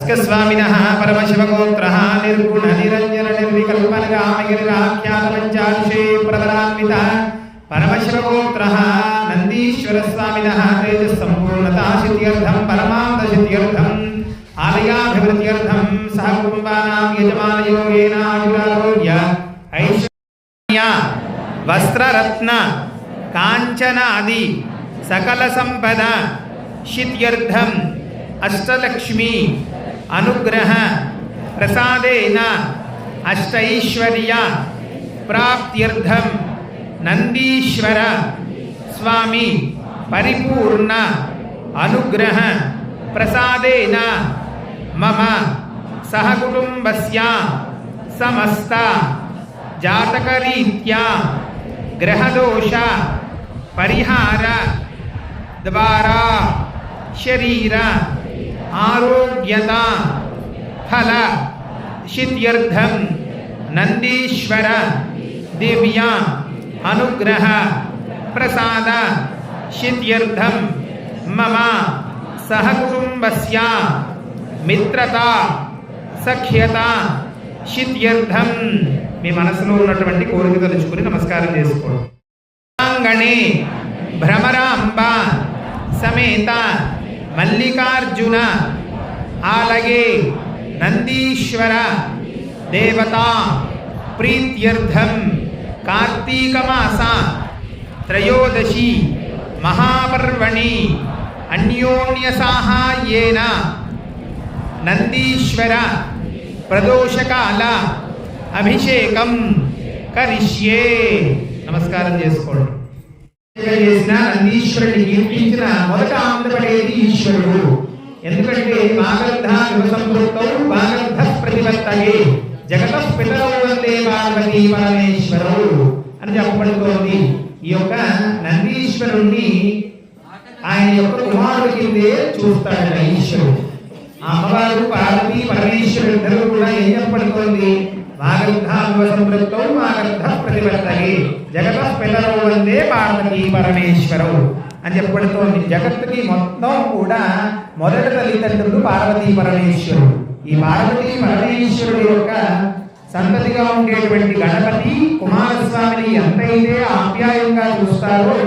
స్వామిన పరమశివగోత్ర నిర్గుణ నిరంజన నిర్వికల్పనగామగిరిరాఖ్యాతమంచాక్షే ప్రదరాన్విత పరమశివగోత్ర నందీశ్వర స్వామిన తేజస్సంపూర్ణతాశిత్యర్థం పరమాంతశిత్యర్థం ఆలయాభివృద్ధ్యర్థం సహ కుటుంబానాం యజమానయోగేనాయురారోగ్య ఐశ్వర్య వస్త్రరత్న కాంచనాది సకల సంపద శిత్యర్థం అష్టలక్ష్మి अनुग्रह प्रसाद अष्टैश्वर्या प्राप्त्यर्थं नंदीश्वर स्वामी परिपूर्ण अनुग्रह प्रसाद मम सहकुटुम्बस्य समस्त जातकरीत्या ग्रहदोष परिहार द्वारा शरीरा ఆరోగ్యత ఫల శిత్యర్థం నందీశ్వర దివ్య అనుగ్రహ ప్రసాద శిత్యర్థం మమ సహకుటుంబస్య మిత్రత సఖ్యత శిత్యర్థం. మీ మనసులో ఉన్నటువంటి కోరిక తలుచుకుని నమస్కారం చేసుకోండి. భ్రమరాంబ సమేత మల్లికార్జున అలాగే నందీశ్వర దేవత ప్రీత్యర్థం కార్తీకమాస త్రయోదశి మహాపర్వణి అన్యోన్యసాహాయ్యేన నందీశ్వర ప్రదోషకాల అభిషేకం కరిష్యే. నమస్కారం చేసుకోండి. చేసిన నందీశ్వరుని కీర్తించిన మొదట ఆంధ్రపడే ఈశ్వరుడు ఎందుకంటే సంపృక్తౌ వాగర్ధ ప్రతిపత్తయే. జగత పితరౌ వందే పార్వతీ పరమేశ్వరౌ అని చెప్పబడుతోంది. ఈ యొక్క నందీశ్వరుణ్ణి ఆయన యొక్క కుమారుడి కిందే చూస్తాడట ఈశ్వరుడు. అమ్మవారు పార్వతీ పరమేశ్వరుడు ఇద్దరు కూడా ఏం చెప్పబడుతోంది? వాగర్ధాన్వ సంపృక్తౌ వాగర్ధ జగత పిల్లలు వందే పార్వతీ పరమేశ్వరవు అని చెప్పబడుతోంది. జగత్తుకి మొత్తం కూడా మొదటి తల్లిదండ్రులు పార్వతీ పరమేశ్వరుడు. ఈ పార్వతీ పరమేశ్వరుడు యొక్క సంతతిగా ఉండేటువంటి గణపతి కుమారస్వామిని ఎంతైతే ఆప్యాయంగా చూస్తారో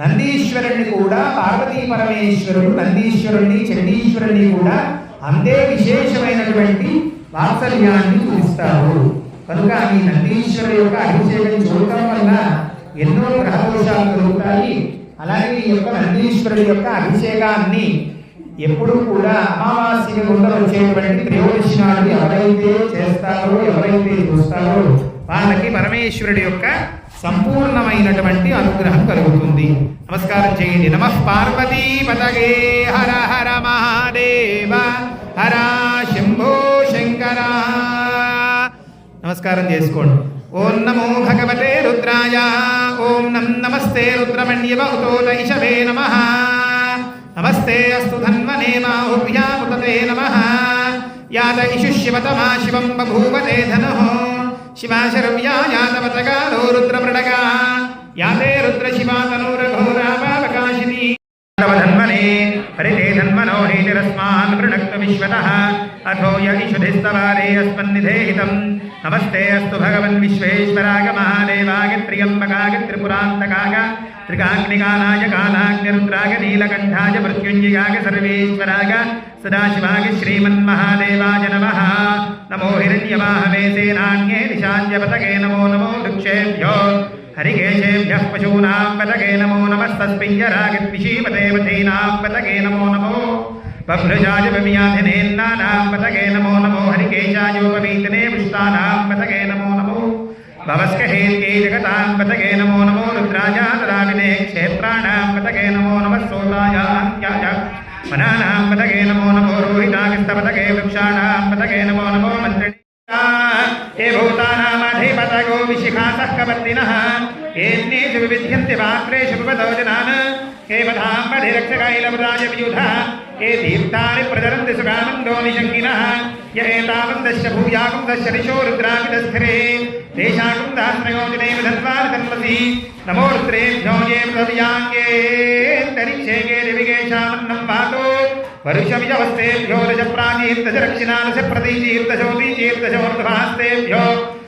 నందీశ్వరుణ్ణి కూడా పార్వతీ పరమేశ్వరుడు నందీశ్వరుణ్ణి చండీశ్వరుణ్ణి కూడా అంతే విశేషమైనటువంటి వాత్సల్యాన్ని చూపిస్తారు కనుక ఈ నందీశ్వరు యొక్క అభిషేకం చూడటం వల్ల ఎన్నో గ్రహదోషాలు కలుగుతాయి. అలాగే ఈ యొక్క నందీశ్వరుడి యొక్క అభిషేకాన్ని ఎప్పుడు కూడా అమావాస్య గుండా వచ్చేటువంటి త్రయోదశి నాడు ఎవరైతే చేస్తారో ఎవరైతే చూస్తారో వాళ్ళకి పరమేశ్వరుడి యొక్క సంపూర్ణమైనటువంటి అనుగ్రహం కలుగుతుంది. నమస్కారం చేయండి. నమ పార్వతీ పతగే హర హర మహాదేవ హర శంభో నమస్కారం చేసుకోండి. ఓం నమో భగవతే రుద్రాయ. ఓం నం నమస్తే రుద్రమణ్యవ ఉతో నమ. నమస్తే అస్తు ధన్వనే మాహుభ్యాముతతే నమ. యాత ఇషు శివతమా శివం బభూవతే ధనుః. శివాశరవ్యా యాదవతగాలో రుద్రమృడగా. యాతే రుద్రశివా తనూరఘోరాపావకాశిని ధన్వనే హరితే ధన్మనో హేతిరస్మాన్ వృణక్త విశ్వతః అథో యయిషుధిస్తవారే అస్మన్నిధేహితం నమస్తే అస్తు భగవన్ విశ్వేశ్వరాయ మహాదేవాయ త్ర్యంబకాయ త్రిపురాంతకాయ త్రికాగ్నికాలాయ కాలాగ్నిరుద్రాయ నీలకంఠాయ మృత్యుంజయాయ సర్వేశ్వరాయ సదాశివాయ శ్రీమన్మహాదేవాయ నమః నమో హిరణ్యవాహవే సేనాన్యే నిశాన్యపతకే నమో నమో వృక్షేభ్యో హరికేశేభ్యः పశూనాं పతకే నమో నమస్తస్పింజరాగిద్విషీమదేవతీనాం పతకే నమో నమో బభ్రజాయ వివ్యాధినేన్నానాం పతకే నమో నమో హరికేశాయోపవీతనే పుష్టానాం పతకే నమో నమో భవస్కహేత్యై జగతాం పతకే నమో నమో రుద్రాయ తదావినే క్షేత్రాణాం పతకే నమో నమः సోతాయ అంత్యాయ మనానాం పతకే నమో నమో రోహితాగస్తపతకే వృక్షాణాం పతకే येन्नेषु विविध्यन्ति पात्रेषु पिबतो जनान्। हे बधाम्बधिरक्षकैलपदाजव्यूधः ये दीप्तानि प्रजरन्ति सुगामन्दो निषङ्गिनः य एतावन्तश्च ऋषो रुद्रापितस्थिरे। देशाकुन्दहस्रयोजनैव धन्वान् तन्वसि। ये प्रव्याङ्गेऽन्तरिक्षे के दिविगेशामन्नं पातो। वरुषमिजवस्तेभ्यो रजप्राचीर्दश रक्षिणानश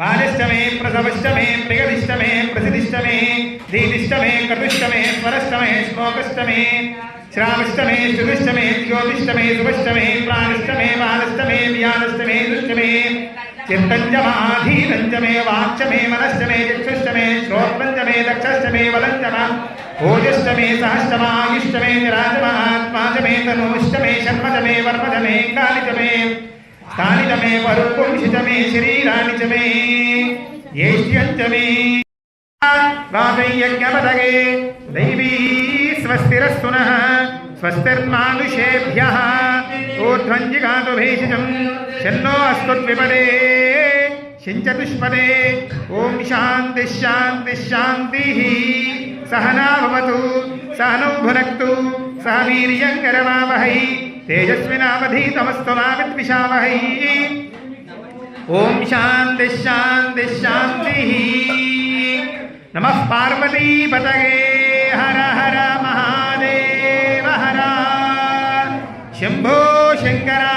పాలిష్టమే ప్రసవష్టమే ప్రిగదిష్టమే ప్రసిదిష్టమే దీతిష్టమే కటుష్టమే స్వరష్టమే శ్లోకష్టమే శ్రావిష్టమే శుభిష్టమే జ్యోతిష్టమే శుభష్టమే ప్రాణిష్టమే బాలిష్టమే వ్యాలిష్టమే దుష్టమే చిత్తంజమాధీరంజమే వాక్ష్యమే మనష్టమే చక్షుష్టమే శ్రోత్రంజమే దక్షష్టమే వలంజమ ఓజష్టమే సహష్టమాయుష్టమే నిరాజమాత్మాజమే తనోష్టమే షణ్మజమే వర్మజమే కాళిజమే తాని చ మే పరుపుంషి చ మే శరీరాన్ని చ మే. ఏష్యం చ మే. రాజయ్యజ్ఞపదగే దైవీ స్వస్తిరస్తునః స్వస్తిర్మానుషేభ్యः ఊర్ధ్వం జిగాతు భేషజం శన్నో అస్తుద్విపదే శించతుష్పదే ఓం శాంతి శాంతి శాంతి. సహనా భవతు సహనౌ భునక్తు. సావీర్యంకరమావహై తేజస్వినావధీతమస్తమావిద్విషావహై ఓం శాంతి శాంతి శాంతి నమ పార్వతీపతగే హర హర మహాదేవ హర శంభో శంకరా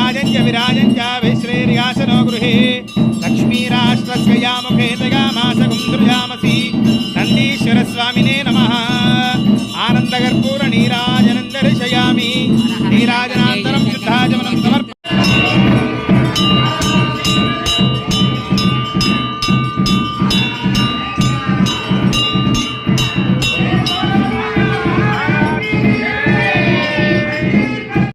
సమ్రాజంచ విరాజంచ విశ్రేర్యాసనో గృహే లక్ష్మీరాష్ట్రస్య యాముఖే తగామాసగుం దృజామసి నందీశ్వర స్వామినే నమ ఆనందగర్పూర నీరాజనం దర్శయామి నీరాజనాంతరం శుద్ధాజమనం సమర్ప